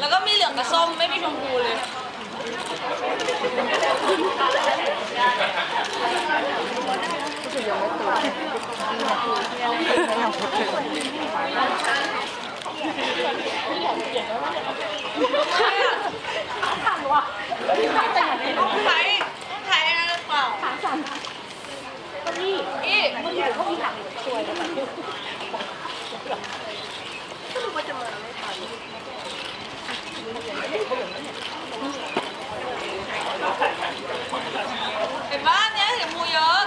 แล้วก็มีเหลืองกับส้มไม่มีชมพูเลยต้องใช้ต้อะไรหรือเปล่าขาสั่นก็นี่อีมันอยู่เขามีถังสวยเลยเห็น บ้านเนี้ยเห็นมูเยอะ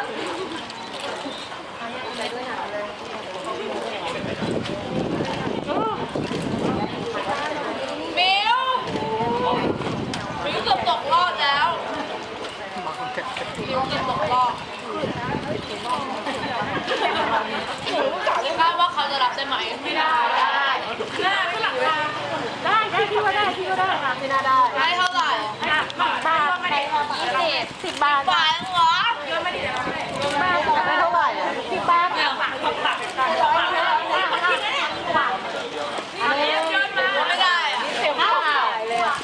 มิวมิวเกือบตกรอบแล้วมิวเกือบตกรอบคาดว่าเขาจะรับได้ไหมไม่ได้ หน้าข้างหลังมาได้ได้พี่ว่าได้พี่ว่าได้ค่ะไม่น่าได้ได้เท่าไหร่อะบาทบาทพิเศษสิบบาทบาทเหรอบาทได้เท่าไหร่อะสิบบาทเนี่ยบาทบาทบาทบาทไม่ได้อะเสียห้าบาทเลยอะ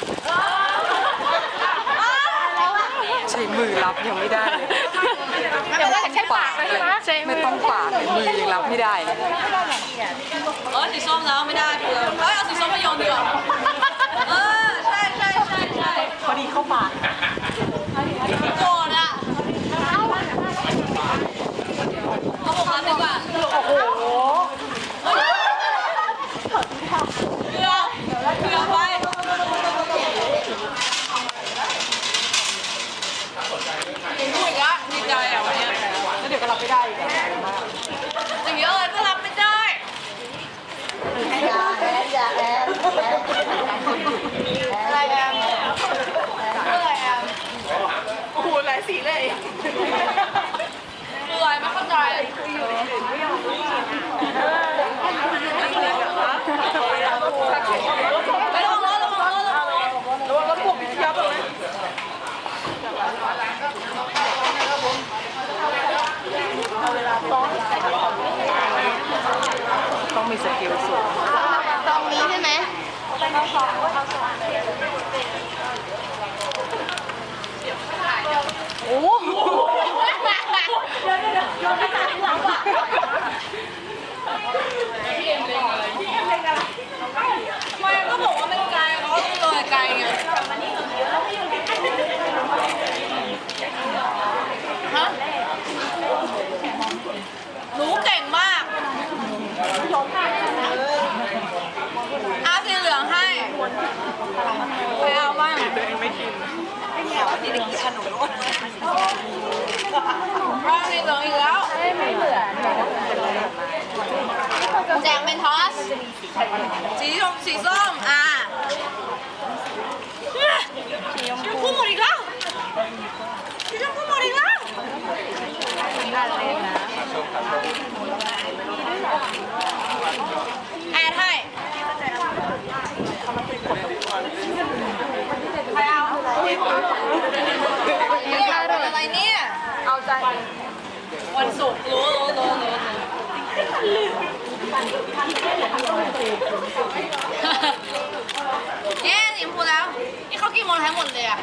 แล้วอะใช้มือรับยังไม่ได้เลยเดี๋ยวใช้ปากใช่ไหมใช่ไม่ต้องปากมือยังรับไม่ได้เลย เออสีส้มแล้วไม่ได้เปลือกเอ้ยเอาสีส้มมาโยนดีกว่าเออใช่ใช่ใช่ใช่ พอดีเข้าปาก โกรธอะเอาหกล้านดีกว่า โอ้โห เกลือเกลือไปพูดอีกแล้วดีใจอะวันเนี้ย แล้วเดี๋ยวก็รับไม่ได้อีกอะ สิ่งเยอะเลยก็รับไม่ได้ อย่าแอนอย่าแอนอะไรแอน อะไรอะ โอ้โหหลาย สีเลยคืออะไรไม่เข้าใจไปลงรถลงรถลงรถระวังรถพวกพิทยาตรงนี้ต้องมีสกิลสูงตรงนี้ใช่ไหมโอ้โห ไม่ก็บอกว่ามันไกลเขาก็ต้องเลยไกลไงฮะหนูเก่งมากเอาสีเหลืองให้ใครเอาบ้างตัวเองไม่กินเอาสีเหลืองอีกแล้ว ไม่เหมือน แจกเป็นทอส สีชมสีส้ม อะสีชมพูหมดอีกแล้วสีชมพูหมดอีกแล้วแอดให้ใครเอาอะไรเนี่ย เอาใจ วันศุกร์รู้รู้รู้รู้ เย้สีชมพูแล้ว นี่เขากี่โมงทั้งหมดเลยอะ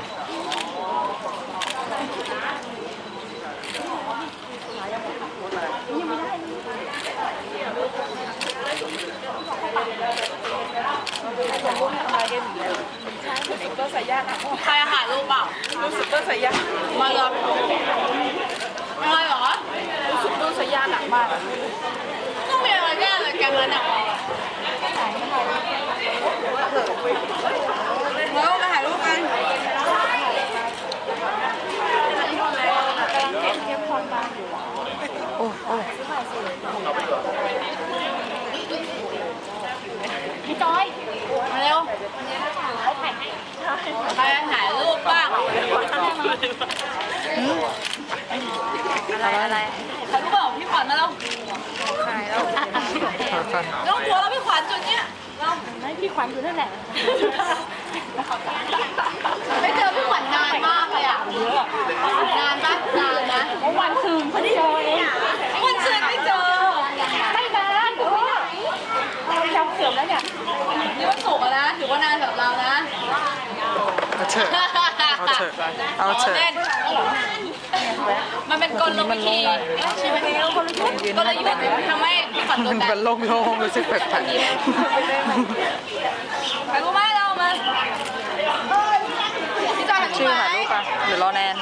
ก็ใส่ยากอะใครถ่ายรูปเปล่ารู้สึกก็ใส่ยากมาเลยอะไรเหรอรู้สึกต้องใส่ยากหนักมากต้องมี อะไรแน่เลยแกงนั้นอะเรามาถ่ายรูปกันโอ้โอ้พี่จอย มาเร็วใครถ่ายรูปบ้าง อะไรอะไร ถ่ายรูปเปล่าพี่ขวัญมาแล้ว ขายแล้ว ฟันต้องกลัวแล้วพี่ขวัญจุดเนี้ยเราให้พี่ขวัญอยู่นั่นแหละ ไม่เจอพี่ขวัญนานมากเลยอะนานปะนานนะวันคืนเขาเจอเองวันเชิญไม่เจอ ไม่นานถือว่าเราจำเสื่อมแล้วเนี่ยนี่วันศุกร์อะนะถือว่าเถอะเอาเถอะเอาเถอะล่นมันเป็นกลวิธีใช่ไหมกลยุทธ์ทำให้ฝันตัว มันเป็นโล่งๆรู้สึกแปลกๆไปกูไหมเรามาพี่จอยๆชื่อหารูปปะหรือรอแนน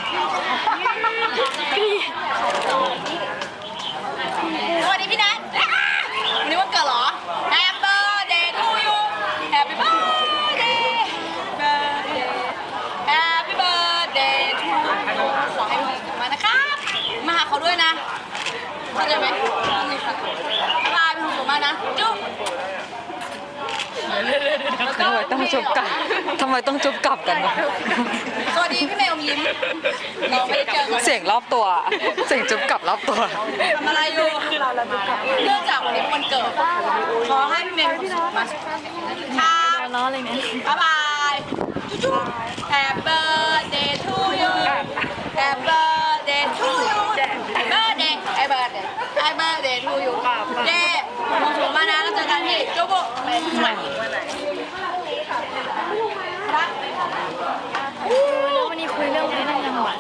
สวัสดีพี่นัทวันนี้วันเกิดเหรอ Happy birthday to you Happy birthday birthday Happy birthday to you ขอให้มีความานะครับ มาหาเขาด้วยนะเข้าใจไหมบ๊ายบายมีความสุขมากนะ จุ๊บ ทำไมต้องจุบกลับทำไมต้องจุบกลับกันวะสวัสดีพี่เมย์อมยิ้มเราไม่ได้เจอกันเสียงรอบตัว เสียงจุบกลับรอบตัวทำอะไรอยู่เนื่องจากวันนี้เป็นวันเกิด ขอให้พี่เมย์มีความสุขมากครับล้ออะไรเนี่ยบ๊ายบายจุ๊บ Happy birthday to you Happy birthday to you birthday Happy birthday Happy birthday to you เย้ความสุขมากนะแล้วเจอกันที่จุ๊บบุ๊กแล้ววันนี้คุยเรื่องอะไรนั่งยังหวาน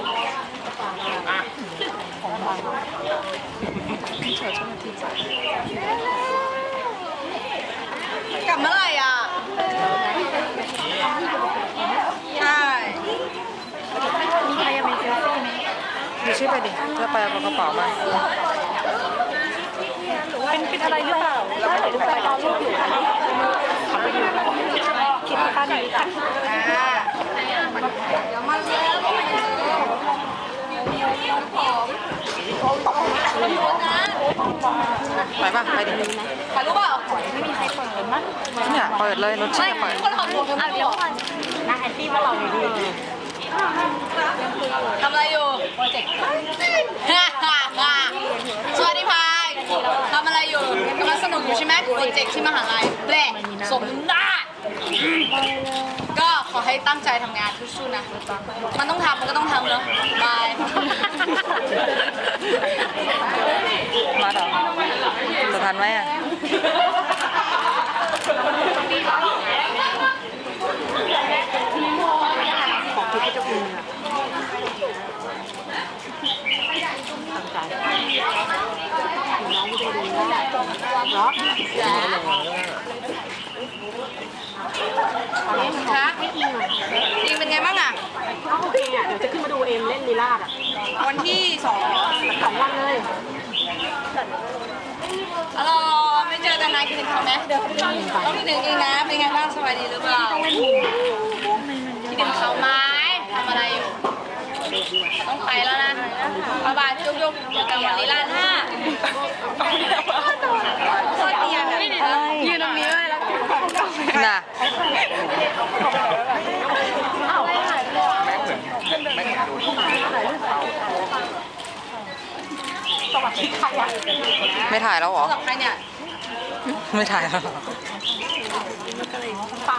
กลับเมื่อไหร่อะ ใช่ มีใครอยากเป็นเซลฟี่ไหม ดู ชื่อไปดิแล้วไปเอากระเป๋ามาเป็นเป็นอะไรหรือเปล่าถ้าถ่ายรูปไปรอรูปอยู่ค่ะคิดว่าดีค่ะอ่าเดี๋ยวมาเร็วนะไปป่ะไปดิถ่ายรูปเปล่าไม่มีใครเปิดมั้งเนี่ยเปิดเลยรถเชี่ยเปิดคนถอดหมวกกันอะไม่เดี๋หยรวอก่อนนะแอนตี้ว่าเราอยู่ดี ทำอะไรอยู่ โปรเจกต์สวัสดีพายทำอะไรอยู่กำลังสนุกอยู่ใช่ไหมโปรเจกต์ที่มหาลัยแปะสมหน้าก็ขอให้ตั้งใจทำงานสู้ๆนะ มันต้องทำมันก็ต้องทำเนาะบาย มาต่อจะทันไหมอะ คะจริงเป็นไงบ้างอะโอเคอะเดี๋ยวจะขึ้นมาดูเอ็มเล่นลีลาดอะ วันที่สองสองวันเลยอ๋อไม่เจอกันนานคิดถึงเขาไหมต้องคิดถึงจริงนะ เป็นไงบ้างสบายดีหรือเปล่าคิดถึงเขาไหมทำอะไรอยู่ ต้องไปแล้วนะบ๊ายบายจุ๊บจุ๊บเจอกันวันนี้ร้านห้า โคตรเตียงอะยืนตรงนี้เลยแล้วน่ะไม่ถ่ายแล้วเหรอ กับใครเนี่ย ไม่ถ่ายแล้วเหรอเรา